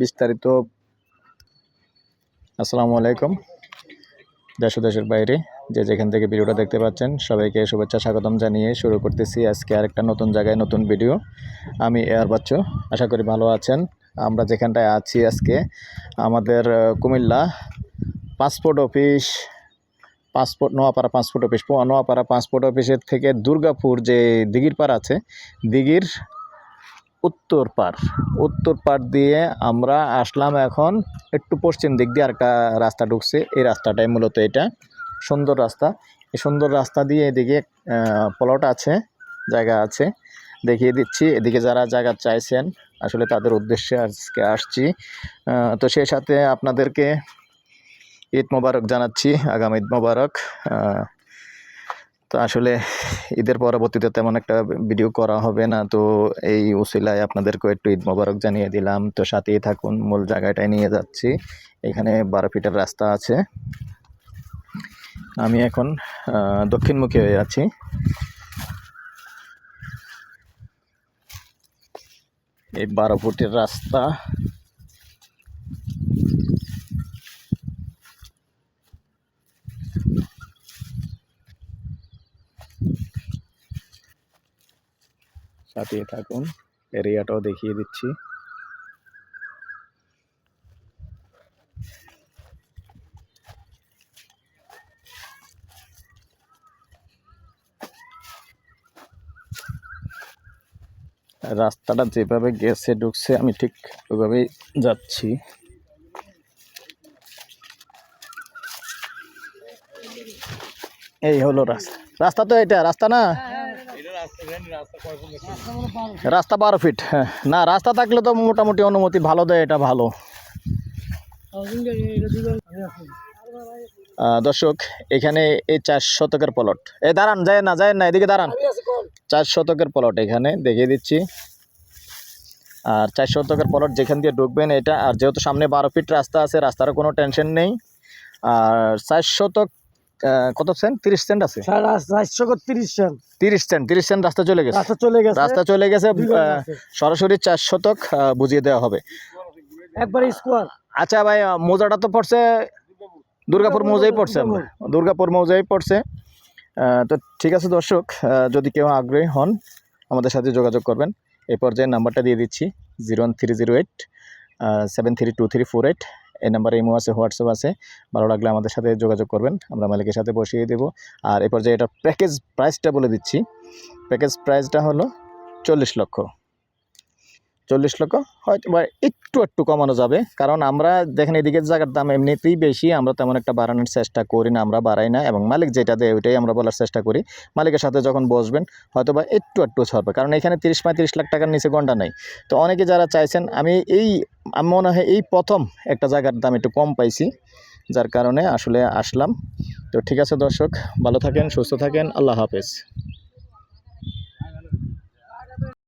বিস্তারিত। আসসালামু আলাইকুম। দেশ দেশের বাইরে যে যেখান থেকে ভিডিওটা দেখতে পাচ্ছেন, সবাইকে শুভেচ্ছা, স্বাগতম জানিয়ে শুরু করতেছি আজকে আরেকটা নতুন জায়গায় নতুন ভিডিও। আমি এয়ার বাচ্চু, আশা করি ভালো আছেন। আমরা যেখানটায় আছি আজকে, আমাদের Comilla passport office, passport, Noapara passport office. Noapara passport অফিসের থেকে দুর্গাপুর যে দিঘির পাড় আছে, দিঘির উত্তর পার। উত্তর পার দিয়ে আমরা আসলাম এখন একটু পশ্চিম দিক দিয়ে আরেকটা রাস্তা ঢুকছে। এই রাস্তাটাই মূলত এটা। সুন্দর রাস্তা। এই সুন্দর রাস্তা দিয়ে এদিকে প্লট আছে, জায়গা আছে। দেখিয়ে দিচ্ছি। এদিকে যারা জায়গা চাইছেন, আসলে তাদের উদ্দেশ্যে আজকে আসছি। তো সেই সাথে আপনাদেরকে ঈদ মোবারক জানাচ্ছি, আগামী ঈদ মোবারক। তো আসলে ঈদের পরবর্তীতে তেমন একটা ভিডিও করা হবে না। তো এই উসিলায় আপনাদেরকেও একটু ঈদ মোবারক জানিয়ে দিলাম। তো সাথেই থাকুন, মূল জায়গাটায় নিয়ে যাচ্ছি। এখানে বারো ফিটের রাস্তা আছে। আমি এখন দক্ষিণমুখী হয়ে আছি। এই বারো ফুটের রাস্তা সাথে থাকুন। এরিয়াটাও দেখিয়ে দিচ্ছি। রাস্তাটা যেভাবে গেছে, ঢুকছে, আমি ঠিক ওইভাবেই যাচ্ছি। এই হলো রাস্তা। রাস্তা তো এটা, রাস্তা না? রাস্তা বারো ফিট হ্যাঁ। না, রাস্তা থাকলে তো মোটামুটি অনুমতি ভালো দেয়, এটা ভালো। দর্শক, এখানে এই চার শতকের প্লট এই দাঁড়ান যায় না যায় না, এদিকে দাঁড়ান। চার শতকের প্লট এখানে, দেখিয়ে দিচ্ছি। আর চার শতকের প্লট যেখান দিয়ে ঢুকবেন, এটা, আর যেহেতু সামনে বারো ফিট রাস্তা আছে, রাস্তার কোনো টেনশন নেই। আর চার শতক কত সেন্ট? তিরিশ সেন্ট আছে? তিরিশ সেন তিরিশ সেন্ট তিরিশ সেন্ট রাস্তা চলে গেছে। রাস্তা চলে গেছে। রাস্তা চলে গেছে। সরাসরি চার শতক বুঝিয়ে দেওয়া হবে। একবার স্কোয়ার। আচ্ছা ভাই মৌজাটা তো পড়ছে দুর্গাপুর মৌজাই পড়ছে দুর্গাপুর। মৌজাই পড়ছে। তো ঠিক আছে দর্শক যদি কেউ আগ্রহী হন আমাদের সাথে যোগাযোগ করবেন। এই পর্যায়ে নাম্বারটা দিয়ে দিচ্ছি zero one three zero eight seven three two three four eight. এই নাম্বারে ইমো আছে, হোয়াটসঅ্যাপ আছে। ভালো লাগলে আমাদের সাথে যোগাযোগ করবেন। আমরা মালিকের সাথে বসিয়ে দেবো। আর এই পর্যায়ে এটা প্যাকেজ প্রাইসটা বলে দিচ্ছি। প্যাকেজ প্রাইসটা হলো চল্লিশ লক্ষ। চল্লিশ লক্ষ হয়তো বা একটু একটু কমানো যাবে। কারণ আমরা দেখেন এদিকে জায়গার দাম এমনিতেই বেশি। আমরা তেমন একটা বাড়ানোর চেষ্টা করি না, আমরা বাড়াই না। এবং মালিক যেটা দেয় ওইটাই আমরা বলার চেষ্টা করি। মালিকের সাথে যখন বসবেন, হয়তো বা একটু একটু ছাড়বে। কারণ এখানে তিরিশ পঁয়ত্রিশ লাখ টাকার নিচে গন্ডা নেই। তো অনেকে যারা চাইছেন, আমি এই আমি মনে হয় এই প্রথম একটা জায়গার দাম একটু কম পাইছি, যার কারণে আসলে আসলাম। তো ঠিক আছে দর্শক, ভালো থাকেন, সুস্থ থাকেন, আল্লাহ হাফেজ।